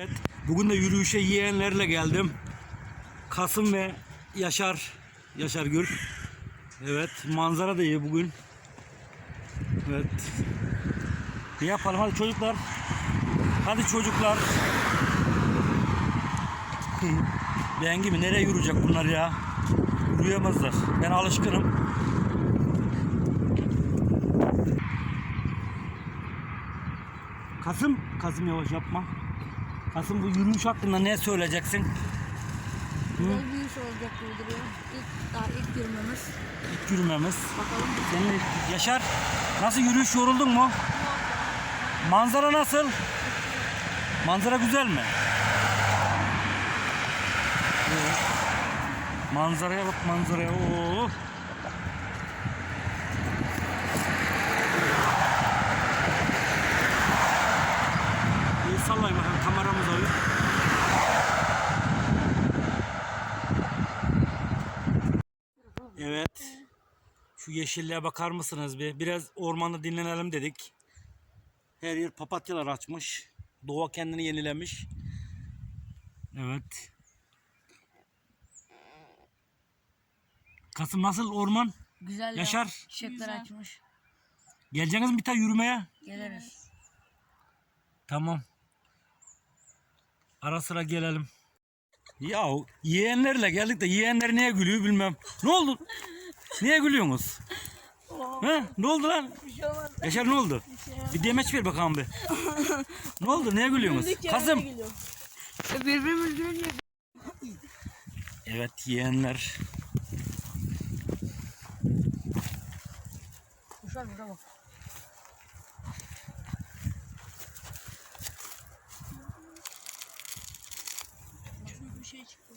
Evet, bugün de yürüyüşe yeğenlerle geldim. Kasım ve Yaşar, Yaşar Gül. Evet, manzara da iyi bugün. Evet. Ne yapalım hadi çocuklar. Hadi çocuklar. ben gibi nereye yürüyecek bunlar ya? Yürüyemezler. Ben alışkınım. Kasım, Kasım yavaş yapma. Kasım bu yürüyüş hakkında ne söyleyeceksin? Güzel bir olacak gibi duruyor. İlk, daha ilk yürümemiz. İlk yürümemiz. Bakalım. Senin Yaşar nasıl yürüyüş yoruldun mu? Manzara nasıl? Manzara güzel mi? Evet. Manzaraya bak manzaraya. Oo. İyi sallayın bakalım kameramız alıyor. Evet. Şu yeşilliğe bakar mısınız bir? Biraz ormanda dinlenelim dedik. Her yer papatyalar açmış. Doğa kendini yenilemiş. Evet. Kasım nasıl orman? Güzel ya. Yaşar. Çiçekler açmış. Geleceksiniz mi bir tane yürümeye? Geliriz. Tamam. Ara sıra gelelim. Ya yeğenlerle geldik de yeğenler niye gülüyor bilmem. Ne oldu? Niye gülüyorsunuz? He? Ne oldu lan? Yaşar ne oldu? Bir demeç ver bakalım bir. ne oldu? Niye gülüyorsunuz? Kazım. Birbirimiz gülüyor. Evet yeğenler. Kuşlar burada bak. Bir şey çıktı.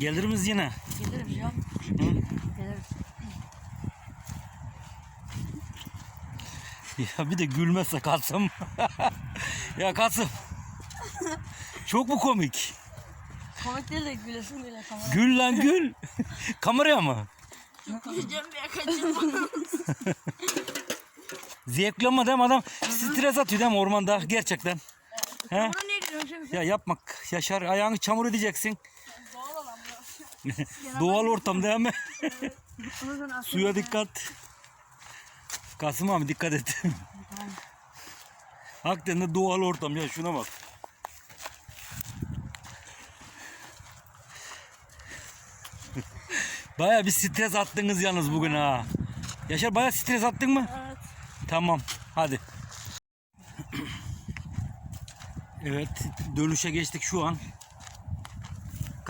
Gelir miyiz yine? Geliriz ya. Hı? Geliriz. Ya bir de gülmezse Kasım. ya Kasım. Çok mu komik? Komik değil de gülesin bile kamera. Gül lan gül. Kameraya mı? Güleceğim bir kaçırma. Zevkli ama değil mi adam? Stres atıyor değil mi ormanda gerçekten? He? Ya yapmak. Yaşar ayağını çamur edeceksin. Doğal. Doğal ortam değil mi? Suya dikkat. Kasım abi dikkat et. Hakikaten de doğal ortam ya şuna bak. Baya bir stres attınız yalnız bugün ha. Yaşar baya stres attın mı? Evet. Tamam hadi. Evet dönüşe geçtik şu an.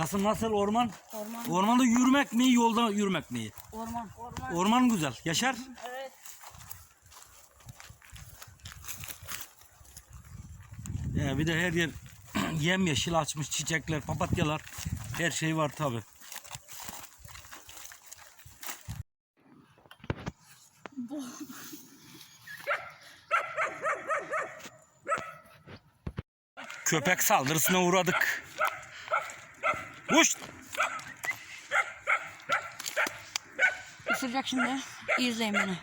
Kasım nasıl orman? Orman. Ormanda yürümek mi yolda yürümek mi? Orman. Orman. Orman güzel. Yaşar? Evet. Ya bir de her yer yemyeşil açmış çiçekler, papatyalar. Her şey var tabi. Köpek saldırısına uğradık. Uş! Isıracak şimdi. İzleyin beni.